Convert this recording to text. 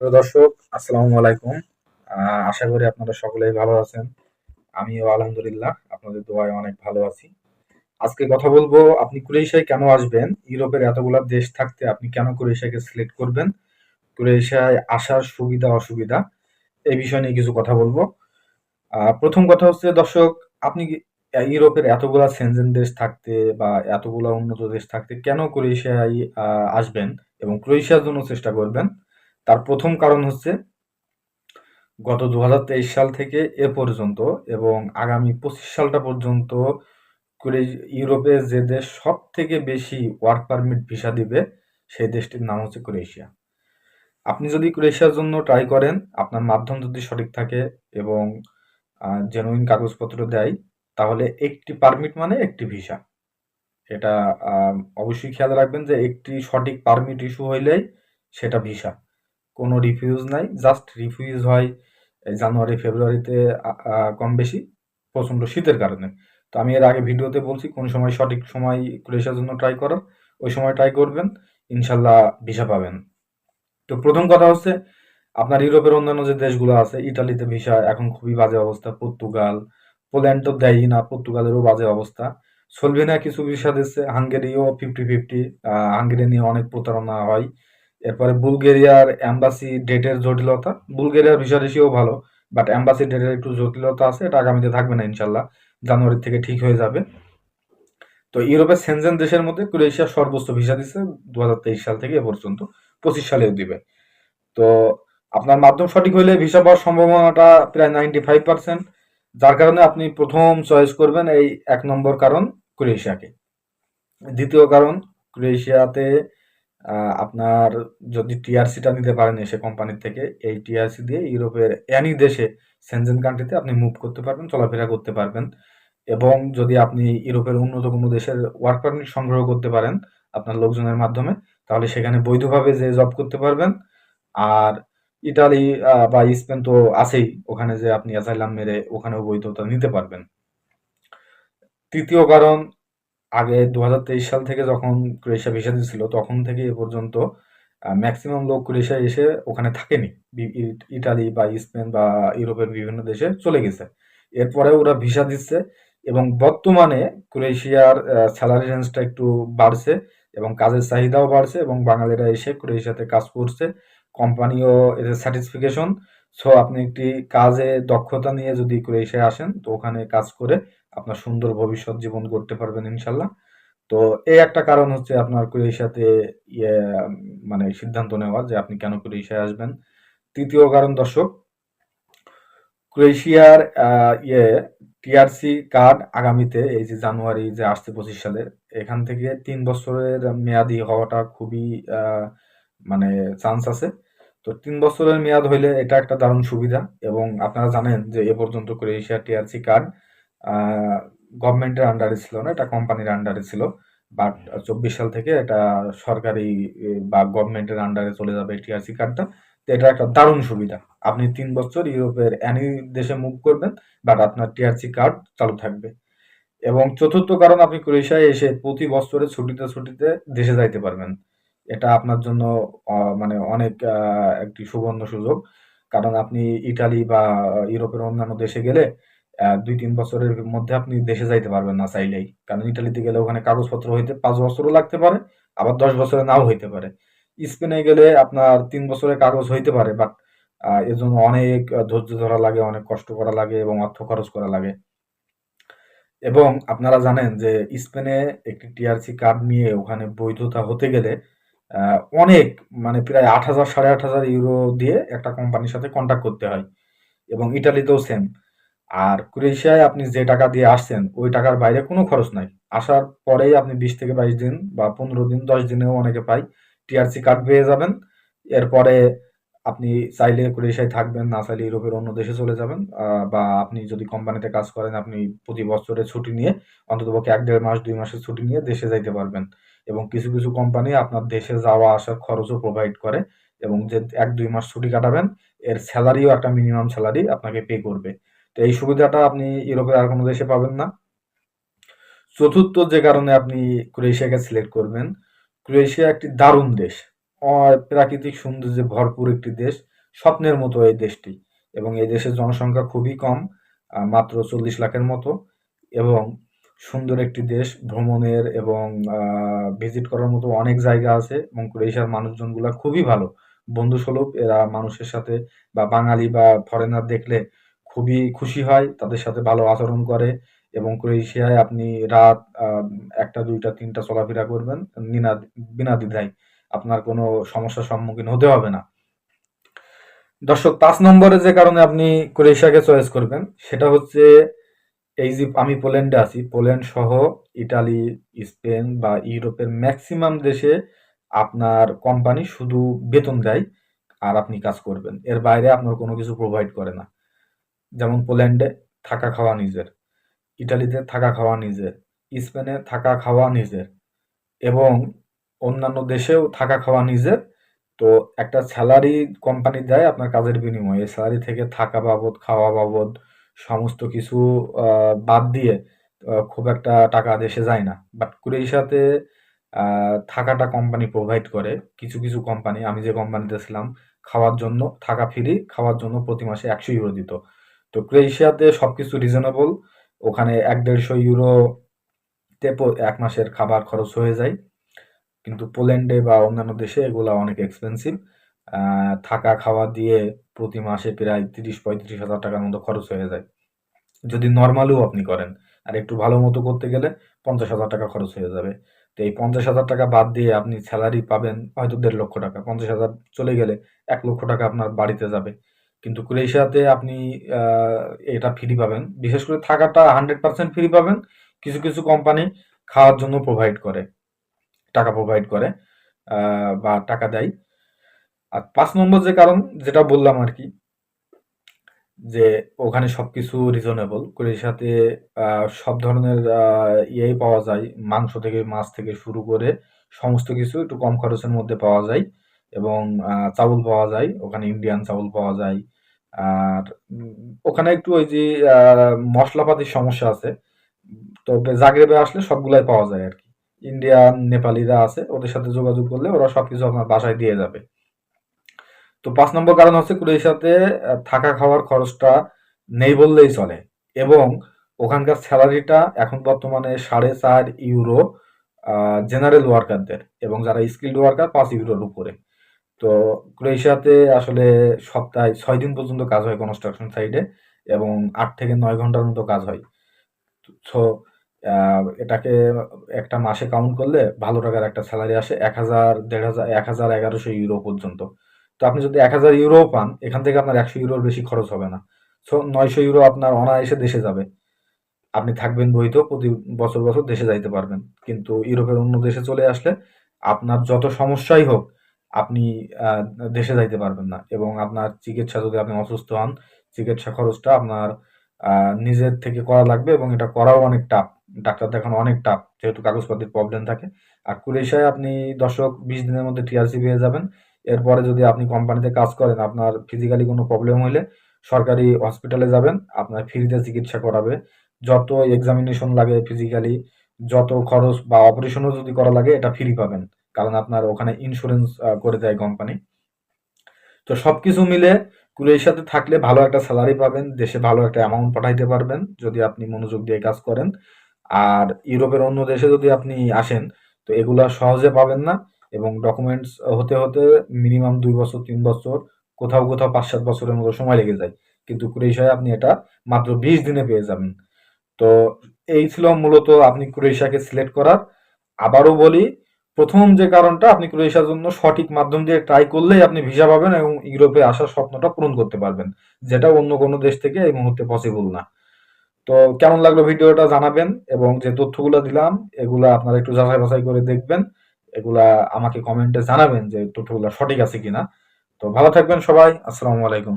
দর্শক, আসসালামু আলাইকুম। আশা করি আপনারা সকলেই ভালো আছেন। আমিও আলহামদুলিল্লাহ আপনাদের দোয়ায় অনেক ভালো আছি। আজকে কথা বলব, আপনি ক্রোয়েশিয়ায় কেন আসবেন? ইউরোপের এতগুলা দেশ থাকতে আপনি কেন ক্রোয়েশিয়াকে সিলেক্ট করবেন? ক্রোয়েশিয়ায় আসার সুবিধা, অসুবিধা, এই বিষয় নিয়ে কিছু কথা বলব। প্রথম কথা হচ্ছে, দর্শক, আপনি ইউরোপের এতগুলা সেনজেন দেশ থাকতে বা এতগুলা উন্নত দেশ থাকতে কেন ক্রোয়েশিয়ায় আসবেন এবং ক্রোয়েশিয়ার জন্য চেষ্টা করবেন? তার প্রথম কারণ হচ্ছে গত দু হাজার তেইশ সাল থেকে এ পর্যন্ত এবং আগামী পঁচিশ সালটা পর্যন্ত ইউরোপে যে দেশ সব থেকে বেশি ওয়ার্ক পারমিট ভিসা দিবে, সেই দেশটির নাম হচ্ছে ক্রোয়েশিয়া। আপনি যদি ক্রোয়েশিয়ার জন্য ট্রাই করেন, আপনার মাধ্যম যদি সঠিক থাকে এবং জেনুইন কাগজপত্র দেয়, তাহলে একটি পারমিট মানে একটি ভিসা এটা অবশ্যই খেয়াল রাখবেন যে একটি সঠিক পারমিট ইস্যু হইলেই সেটা ভিসা কোনো রিফিউজ নাই জাস্ট রিফিউজ হয় জানুয়ারি ফেব্রুয়ারিতে কম বেশি, প্রচণ্ড শীতের কারণে। তো আমি এর আগে ভিডিওতে বলছি, কোন সময় সঠিক সময় ক্রোয়েশিয়ার জন্য ট্রাই করার ওই সময় ট্রাই করবেন, ইনশাল্লাহ ভিসা পাবেন। তো প্রথম কথা হচ্ছে, আপনার ইউরোপের অন্যান্য যে দেশগুলো আছে, ইটালিতে ভিসা, এখন খুবই বাজে অবস্থা, পর্তুগাল, পোল্যান্ড তো দেয়ই না, পর্তুগালেরও বাজে অবস্থা। স্লোভেনিয়া কিছু ভিসা দিচ্ছে, হাঙ্গেরিও ফিফটি ফিফটি হাঙ্গেরি নিয়ে অনেক প্রতারণা হয়। এরপরে বুলগেরিয়ার এম্বাসি ডেটের জটিলতা। বুলগেরিয়ার ভিসা রেশিও ভালো বাট এম্বাসি ডেটের একটু জটিলতা আছে, এটা আগামীতে থাকবে না ইনশাল্লাহ, জানুয়ারি থেকে ঠিক হয়ে যাবে। তো ইউরোপের সেনজেন দেশের মধ্যে ক্রোয়েশিয়া সর্বোচ্চ ভিসা দিচ্ছে দু হাজার তেইশ সাল থেকে এ পর্যন্ত, পঁচিশ সালেও দিবে। তো আপনার মাধ্যম সঠিক হইলে ভিসা পাওয়ার সম্ভাবনাটা প্রায় নাইনটি ফাইভ পার্সেন্ট যার কারণে আপনি প্রথম চয়েস করবেন এই এক নম্বর কারণ ক্রোয়েশিয়াকে। দ্বিতীয় কারণ, ক্রোয়েশিয়াতে আপনার যদি টিআরসিটা নিতে পারেন এসে কোম্পানির থেকে, এই টিআরসি দিয়ে ইউরোপের এনি দেশে সেনজেন কান্ট্রিতে আপনি মুভ করতে পারবেন, চলাফেরা করতে পারবেন। এবং যদি আপনি ইউরোপের উন্নত কোনো দেশের ওয়ার্ক পারমিট সংগ্রহ করতে পারেন আপনার লোকজনের মাধ্যমে, তাহলে সেখানে বৈধভাবে যে জব করতে পারবেন। আর ইটালি বা স্পেন তো আছেই, ওখানে যে আপনি অ্যাসাইলাম মেরে ওখানেও বৈধতা নিতে পারবেন। তৃতীয় কারণ আগে দু হাজার তেইশ সাল থেকে যখন ক্রোয়েশিয়া ভিসা দিচ্ছিল তখন থেকে এ পর্যন্ত ম্যাক্সিমাম লোক ক্রোয়েশিয়া এসে ওখানে থাকেনি। ইটালি বা স্পেন বা ইউরোপের বিভিন্ন দেশে চলে গেছে। এরপরে ওরা ভিসা দিচ্ছে এবং বর্তমানে ক্রোয়েশিয়ার স্যালারি রেঞ্জটা একটু বাড়ছে এবং কাজের চাহিদাও বাড়ছে এবং বাঙালিরা এসে ক্রোয়েশিয়াতে কাজ করছে। কোম্পানিও এদের স্যাটিসফিকেশন সো আপনি একটি কাজে দক্ষতা নিয়ে যদি ক্রোয়েশিয়ায় আসেন, তো ওখানে কাজ করে আপনার সুন্দর ভবিষ্যৎ জীবন করতে পারবেন ইনশাল্লাহ। তো এই একটা কারণ হচ্ছে আপনার ক্রোয়েশিয়াতে ইয়ে মানে সিদ্ধান্ত নেওয়া যে আপনি কেন ক্রোয়েশিয়ায় আসবেন। তৃতীয় কারণ, দর্শক, ক্রোয়েশিয়ার ইয়ে টিআরসি কার্ড আগামীতে, এই যে জানুয়ারি যে আসছে পঁচিশ সালে, এখান থেকে তিন বছরের মেয়াদি হওয়াটা খুবই মানে চান্স আছে। তো তিন বছরের মেয়াদ হইলে এটা একটা দারুণ সুবিধা এবং আপনারা জানেন যে এ পর্যন্ত ক্রোয়েশিয়ার টিআরসি কার্ড গভর্নমেন্টের আন্ডারে ছিল না এটা কোম্পানির আন্ডারে ছিল বাট চব্বিশ সাল থেকে এটা সরকারি বা গভর্নমেন্টের আন্ডারে চলে যাবে টিআরসি কার্ডটা তো এটা একটা দারুণ সুবিধা। আপনি তিন বছর ইউরোপের অ্যানি দেশে মুভ করবেন বাট আপনার টিআরসি কার্ড চালু থাকবে। এবং চতুর্থ কারণ আপনি ক্রোয়েশিয়ায় এসে প্রতি বছরে ছুটিতে ছুটিতে দেশে যাইতে পারবেন। এটা আপনার জন্য মানে অনেক একটি সুবর্ণ সুযোগ। কারণ আপনি ইটালি বা ইউরোপের অন্যান্য দেশে গেলে দুই তিন বছরের মধ্যে আপনি দেশে যাইতে পারবেন না চাইলেই। কারণ ইটালিতে গেলে ওখানে কাগজপত্র হইতে পাঁচ বছরও লাগতে পারে, আবার দশ বছরে নাও হইতে পারে। স্পেনে গেলে আপনার তিন বছরের কাগজ হইতে পারে বাট এর জন্য অনেক ধৈর্য ধরা লাগে, অনেক কষ্ট করা লাগে এবং অর্থ খরচ করা লাগে। এবং আপনারা জানেন যে স্পেনে একটি টিআরসি কার্ড নিয়ে ওখানে বৈধতা হতে গেলে অনেক মানে প্রায় আট হাজার, সাড়ে আট হাজার ইউরো দিয়ে একটা কোম্পানির সাথে কন্ট্যাক্ট করতে হয়। এবং ইটালিতেও সেম আর ক্রোয়েশিয়ায় আপনি যে টাকা দিয়ে আসছেন, ওই টাকার বাইরে কোনো খরচ নাই। আসার পরেই আপনি বিশ থেকে বাইশ দিন বা পনেরো দিন, দশ দিনেও অনেকে পাই টিআরসি কার্ড পেয়ে যাবেন। এরপরে আপনি চাইলে ক্রোয়েশিয়ায় থাকবেন, না চাইলে ইউরোপের অন্য দেশে চলে যাবেন বা আপনি যদি কোম্পানিতে কাজ করেন, আপনি প্রতি বছরে ছুটি নিয়ে অন্ততপক্ষে এক দেড় মাস, দুই মাসের ছুটি নিয়ে দেশে যাইতে পারবেন। এবং কিছু কিছু কোম্পানি আপনার দেশে যাওয়া, আসার খরচও প্রোভাইড করে এবং যে এক, দুই মাস ছুটি কাটাবেন, এর স্যালারিও একটা মিনিমাম স্যালারি আপনাকে পে করবে। তো এই সুবিধাটা আপনি ইউরোপের আর কোনো দেশে পাবেন না। চতুর্থ যে কারণে আপনি ক্রোয়েশিয়াকে সিলেক্ট করবেন, ক্রোয়েশিয়া একটি দারুণ দেশ। প্রাকৃতিক সৌন্দর্যে ভরপুর একটি দেশ, স্বপ্নের মতো এই দেশটি। এবং এই দেশের জনসংখ্যা খুবই কম মাত্র চল্লিশ লাখের মতো। এবং সুন্দর একটি দেশ, ভ্রমণের এবং ভিজিট করার মতো অনেক জায়গা আছে। এবং ক্রোয়েশিয়ার মানুষজনগুলা খুবই ভালো। বন্ধুসুলভ, এরা মানুষের সাথে বা বাঙালি বা ফরেনার দেখলে খুবই খুশি হয়, তাদের সাথে ভালো আচরণ করে এবং ক্রোয়েশিয়ায় আপনি রাত একটা, দুইটা, তিনটা চলাফেরা করবেন বিনা দ্বিধায়। আপনার কোনো সমস্যার সম্মুখীন হতে হবে না। দর্শক, পাঁচ নম্বরে যে কারণে আপনি ক্রোয়েশিয়াকে চয়েস করবেন, সেটা হচ্ছে এই যে আমি পোল্যান্ডে আছি, পোল্যান্ড সহ ইটালি, স্পেন বা ইউরোপের ম্যাক্সিমাম দেশে আপনার কোম্পানি শুধু বেতন দেয় আর আপনি কাজ করবেন। এর বাইরে আপনার কোনো কিছু প্রোভাইড করে না। যেমন পোল্যান্ডে থাকা খাওয়া নিজের, ইটালিতে থাকা খাওয়া নিজের, স্পেনে থাকা খাওয়া নিজের এবং অন্যান্য দেশেও থাকা খাওয়া নিজের, তো একটা স্যালারি কোম্পানি দেয় আপনার কাজের বিনিময়ে। স্যালারি থেকে থাকা বাবদ, খাওয়া বাবদ সমস্ত কিছু বাদ দিয়ে খুব একটা টাকা দেশে যায় না। বাট ক্রোয়েশিয়াতে থাকাটা কোম্পানি প্রোভাইড করে। কিছু কিছু কোম্পানি, আমি যে কোম্পানিতে ছিলাম, খাওয়ার জন্য, থাকা ফ্রি খাওয়ার জন্য প্রতি মাসে একশো ইউরো দিত। তো ক্রোয়েশিয়াতে সবকিছু রিজনেবল ওখানে এক দেড়শো ইউরো ইউরোতে এক মাসের খাবার খরচ হয়ে যায়। কিন্তু পোল্যান্ডে বা অন্যান্য দেশে এগুলা অনেক এক্সপেন্সিভ থাকা খাওয়া দিয়ে প্রতি মাসে প্রায় তিরিশ, পঁয়ত্রিশ হাজার টাকার মতো খরচ হয়ে যায়। যদি নর্মালও আপনি করেন, আর একটু ভালো মতো করতে গেলে পঞ্চাশ হাজার টাকা খরচ হয়ে যাবে। তো এই পঞ্চাশ হাজার টাকা বাদ দিয়ে আপনি স্যালারি পাবেন হয়তো দেড় লক্ষ টাকা। পঞ্চাশ হাজার চলে গেলে এক লক্ষ টাকা আপনার বাড়িতে যাবে। কিন্তু ক্রোয়েশিয়াতে আপনি এটা ফ্রি পাবেন। বিশেষ করে থাকাটা হান্ড্রেড পার্সেন্ট ফ্রি পাবেন। কিছু কিছু কোম্পানি খাওয়ার জন্য প্রোভাইড করে, টাকা প্রোভাইড করে বা টাকা দেয়। আর পাঁচ নম্বর যে কারণ, যেটা বললাম আর কি, যে ওখানে সব কিছু রিজনেবল ক্রোয়েশিয়াতে সব ধরনের ইয়েই পাওয়া যায়। মাংস থেকে, মাছ থেকে শুরু করে সমস্ত কিছু একটু কম খরচের মধ্যে পাওয়া যায়। এবং চাউল পাওয়া যায় ওখানে ইন্ডিয়ান চাউল পাওয়া যায়। আর ওখানে একটু ওই যে মশলাপাতির সমস্যা আছে। তো জাগরেবে আসলে সবগুলাই পাওয়া যায় আর কি। ইন্ডিয়ান নেপালিরা আছে ওদের সাথে যোগাযোগ করলে ওরা সবকিছু আপনার বাসায় দিয়ে যাবে। তো পাঁচ নম্বর কারণ হচ্ছে আহ, থাকা খাওয়ার খরচটা নেই বললেই চলে। এবং ওখানকার স্যালারিটা এখন বর্তমানে সাড়ে চার ইউরো জেনারেল ওয়ার্কারদের এবং যারা স্কিল্ড ওয়ার্কার পাঁচ ইউরোর উপরে। তো ক্রোয়েশিয়াতে আসলে সপ্তাহে ছয় দিন পর্যন্ত কাজ হয় কনস্ট্রাকশন সাইডে এবং আট থেকে নয় ঘণ্টার মতো কাজ হয়। সো এটাকে একটা মাসে কাউন্ট করলে ভালো টাকার একটা স্যালারি আসে এক হাজার, দেড় হাজার, এক হাজার এগারোশো ইউরো পর্যন্ত। তো আপনি যদি এক হাজার ইউরো পান, এখান থেকে আপনার একশো ইউরোর বেশি খরচ হবে না। সো নয়শো ইউরো আপনার অনায়াসে দেশে যাবে। আপনি থাকবেন বইতেও প্রতি বছর বছর দেশে যাইতে পারবেন। কিন্তু ইউরোপের অন্য দেশে চলে আসলে আপনার যত সমস্যাই হোক আপনি দেশে যাইতে পারবেন না এবং আপনার চিকিৎসা যদি আপনি অসুস্থ হন, চিকিৎসা খরচটা আপনার নিজের থেকে করা লাগবে এবং এটা করাও অনেক টাফ ডাক্তার দেখানো অনেক টাফ যেহেতু কাগজপত্রের প্রবলেম থাকে। আর ক্রোয়েশিয়ায় আপনি দশক, বিশ দিনের মধ্যে টিআরসি পেয়ে যাবেন। এরপরে যদি আপনি কোম্পানিতে কাজ করেন, আপনার ফিজিক্যালি কোনো প্রবলেম হলে সরকারি হসপিটালে যাবেন, আপনার ফ্রিতে চিকিৎসা করাবে। যত এক্সামিনেশন লাগে ফিজিক্যালি যত খরচ বা অপারেশনও যদি করা লাগে, এটা ফ্রি পাবেন। কারণ আপনার ওখানে ইন্স্যুরেন্স করে দেয় কোম্পানি তো সব কিছু মিলে ক্রোয়েশিয়াতে থাকলে ভালো একটা স্যালারি পাবেন, দেশে ভালো একটা অ্যামাউন্ট পাঠাইতে পারবেন যদি আপনি মনোযোগ দিয়ে কাজ করেন। আর ইউরোপের অন্য দেশে যদি আপনি আসেন, তো এগুলা সহজে পাবেন না এবং ডকুমেন্টস হতে হতে মিনিমাম দুই বছর, তিন বছর, কোথাও কোথাও পাঁচ সাত বছরের মতো সময় লেগে যায়। কিন্তু ক্রোয়েশিয়ায় আপনি এটা মাত্র বিশ দিনে পেয়ে যাবেন। তো এই ছিল মূলত আপনি ক্রোয়েশিয়াকে সিলেক্ট করার। আবারও বলি প্রথম যে কারণটা, আপনি ক্রোয়েশিয়ার জন্য সঠিক মাধ্যম দিয়ে ট্রাই করলেই আপনি ভিসা পাবেন এবং ইউরোপে আসার স্বপ্নটা পূরণ করতে পারবেন। যেটা অন্য কোনো দেশ থেকে এই মুহূর্তে পসিবল না। তো কেমন লাগল ভিডিওটা জানাবেন এবং যে তথ্যগুলো দিলাম, এগুলা আপনারা একটু যাচাই বাছাই করে দেখবেন। এগুলা আমাকে কমেন্টে জানাবেন যে তথ্যগুলো সঠিক আছে কিনা। তো ভালো থাকবেন সবাই, আসসালামু আলাইকুম।